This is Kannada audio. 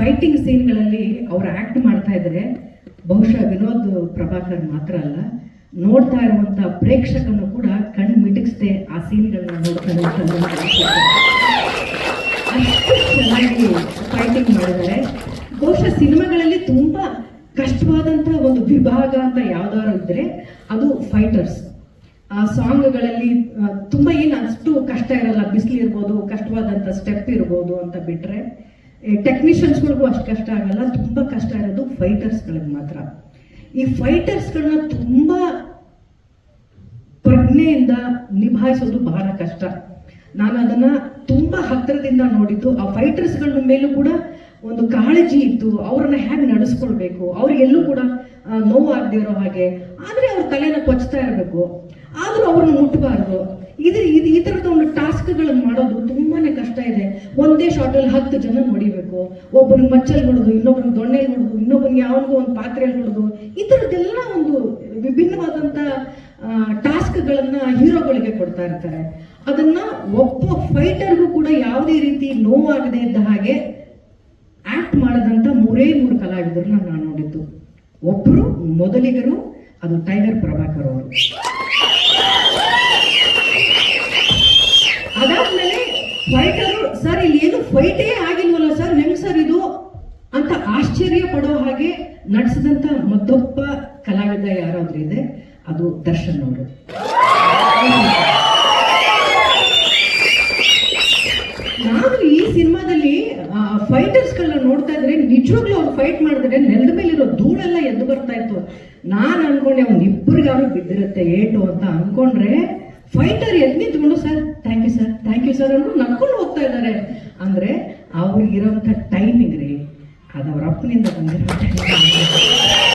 ಫೈಟಿಂಗ್ ಸೀನ್ಗಳಲ್ಲಿ ಅವ್ರು ಆಕ್ಟ್ ಮಾಡ್ತಾ ಇದ್ರೆ, ಬಹುಶಃ ವಿನೋದ್ ಪ್ರಭಾಕರ್ ಮಾತ್ರ ಅಲ್ಲ, ನೋಡ್ತಾ ಇರುವಂತ ಪ್ರೇಕ್ಷಕನು ಕೂಡ ಕಣ್ಣು ಮಿಟುಕಿಸ್ದೆ ಆ ಸೀನ್ಗಳನ್ನ ನೋಡ್ತಾರೆ. ಅಷ್ಟು ಚೆನ್ನಾಗಿ ಫೈಟಿಂಗ್ ಮಾಡಿದ್ದಾರೆ ಬಹುಶಃ ಸಿನಿಮಾಗಳಲ್ಲಿ ತುಂಬಾ ಕಷ್ಟವಾದಂತ ಒಂದು ವಿಭಾಗ ಅಂತ ಯಾವ್ದಾದ್ರು ಇದ್ರೆ, ಅದು ಫೈಟರ್ಸ್ ಆ ಸಾಂಗ್ಗಳಲ್ಲಿ ತುಂಬ ಏನು ಅಷ್ಟು ಕಷ್ಟ ಇರಲ್ಲ, ಬಿಸಿಲಿರ್ಬೋದು ಕಷ್ಟವಾದಂಥ ಸ್ಟೆಪ್ ಇರ್ಬೋದು ಅಂತ ಬಿಟ್ರೆ ಟೆಕ್ನಿಷಿಯನ್ಸ್ಗಳಿಗೂ ಅಷ್ಟು ಕಷ್ಟ ಆಗಲ್ಲ, ತುಂಬ ಕಷ್ಟ ಇರೋದು ಫೈಟರ್ಸ್ಗಳಿಗೆ ಮಾತ್ರ. ಈ ಫೈಟರ್ಸ್ಗಳನ್ನ ತುಂಬ ಪ್ರಜ್ಞೆಯಿಂದ ನಿಭಾಯಿಸೋದು ಬಹಳ ಕಷ್ಟ. ನಾನು ಅದನ್ನ ತುಂಬ ಹತ್ತಿರದಿಂದ ನೋಡಿದ್ದು, ಆ ಫೈಟರ್ಸ್ಗಳ ಮೇಲೂ ಕೂಡ ಒಂದು ಕಾಳಜಿ ಇತ್ತು, ಅವ್ರನ್ನ ಹೇಗೆ ನಡೆಸ್ಕೊಳ್ಬೇಕು ಅವ್ರಿಗೆಲ್ಲೂ ಕೂಡ ನೋವಾಗದೇ ಇರೋ ಹಾಗೆ. ಆದ್ರೆ ಅವ್ರ ತಲೆನ ಕೊಚ್ತಾ ಇರಬೇಕು. ಆದರೂ ಅವ್ರನ್ನ ಮುಟ್ಟಬಾರ್ದು ಇದು ಇದು ಈ ಥರದ ಒಂದು ಟಾಸ್ಕ್ಗಳನ್ನು ಮಾಡೋದು ತುಂಬಾನೇ ಕಷ್ಟ ಇದೆ. ಒಂದೇ ಶಾರ್ಟಲ್ಲಿ ಹತ್ತು ಜನ ಹೊಡಿಬೇಕು ಒಬ್ಬನ ಮಚ್ಚಲ್ಲಿ ಹೊಡೆದು ಇನ್ನೊಬ್ಬನ ದೊಣ್ಣೆಲ್ ಹೊಡೆದು, ಇನ್ನೊಬ್ಬನಿಗೆ ಯಾವನಿಗೂ ಒಂದು ಪಾತ್ರೆಯಲ್ಲಿ ಹೊಡೆದು, ಈ ಥರದ್ದೆಲ್ಲ ಒಂದು ವಿಭಿನ್ನವಾದಂಥ ಟಾಸ್ಕ್ಗಳನ್ನ ಹೀರೋಗಳಿಗೆ ಕೊಡ್ತಾ ಇರ್ತಾರೆ. ಅದನ್ನ ಒಬ್ಬ ಫೈಟರ್ಗೂ ಕೂಡ ಯಾವುದೇ ರೀತಿ ನೋವಾಗದೆ ಇದ್ದ ಹಾಗೆ ಆಕ್ಟ್ ಮಾಡದಂತ ಮೂರೇ ಮೂರು ಕಲಾವಿದರನ್ನ ನಾನು ನೋಡಿದ್ದು. ಒಬ್ಬರು ಮೊದಲಿಗರು, ಅದು ಟೈಗರ್ ಪ್ರಭಾಕರ್ ಅವರು. ಅದಾದ್ಮೇಲೆ ಫೈಟರ್ ಸರ್, ಇಲ್ಲಿ ಏನು ಫೈಟೇ ಆಗಿಲ್ವಲ್ಲ ಸರ್, ಹೆಂಗ್ ಸರ್ ಇದು? ಅಂತ ಆಶ್ಚರ್ಯ ಪಡೋ ಹಾಗೆ ನಡೆಸಿದಂತ ಮತ್ತೊಬ್ಬ ಕಲಾವಿದ ಯಾರಾದ್ರೂ ಇದೆ? ಅದು ದರ್ಶನ್ ಅವರು. ನಾನು ಈ ಸಿನಿಮಾದಲ್ಲಿ ಫೈಟರ್ಸ್ಗಳನ್ನ ನೋಡ್ತಾ ಇದ್ರೆ ನಿಜವಾಗ್ಲೂ ಅವ್ರು ಫೈಟ್ ಮಾಡಿದ್ರೆ ನೆಲದ ಮೇಲಿರೋ ಧೂಳೆಲ್ಲ ಎದ್ದು ಬರ್ತಾ ಇತ್ತು. ನಾನು ಅನ್ಕೊಂಡೆ ಅವ್ನು ಅವ್ರಿಗೆ ಬಿದ್ದಿರುತ್ತೆ ಏಟು ಅಂತ ಅನ್ಕೊಂಡ್ರೆ ಫೈಟರ್ ಎಲ್ಲಿ ನಿಂತ್ಕೊಂಡು sir? Thank you sir thank you sir ಅಂದ್ರು ನಡ್ಕೊಂಡು ಹೋಗ್ತಾ ಇದ್ದಾರೆ. ಅಂದ್ರೆ ಅವ್ರಿಗಿರೋಂಥ ಟೈಮಿಂಗ್ ರೀ, ಅದು ಅವ್ರ ಅಪ್ಪನಿಂದ ಬಂದಿರೋ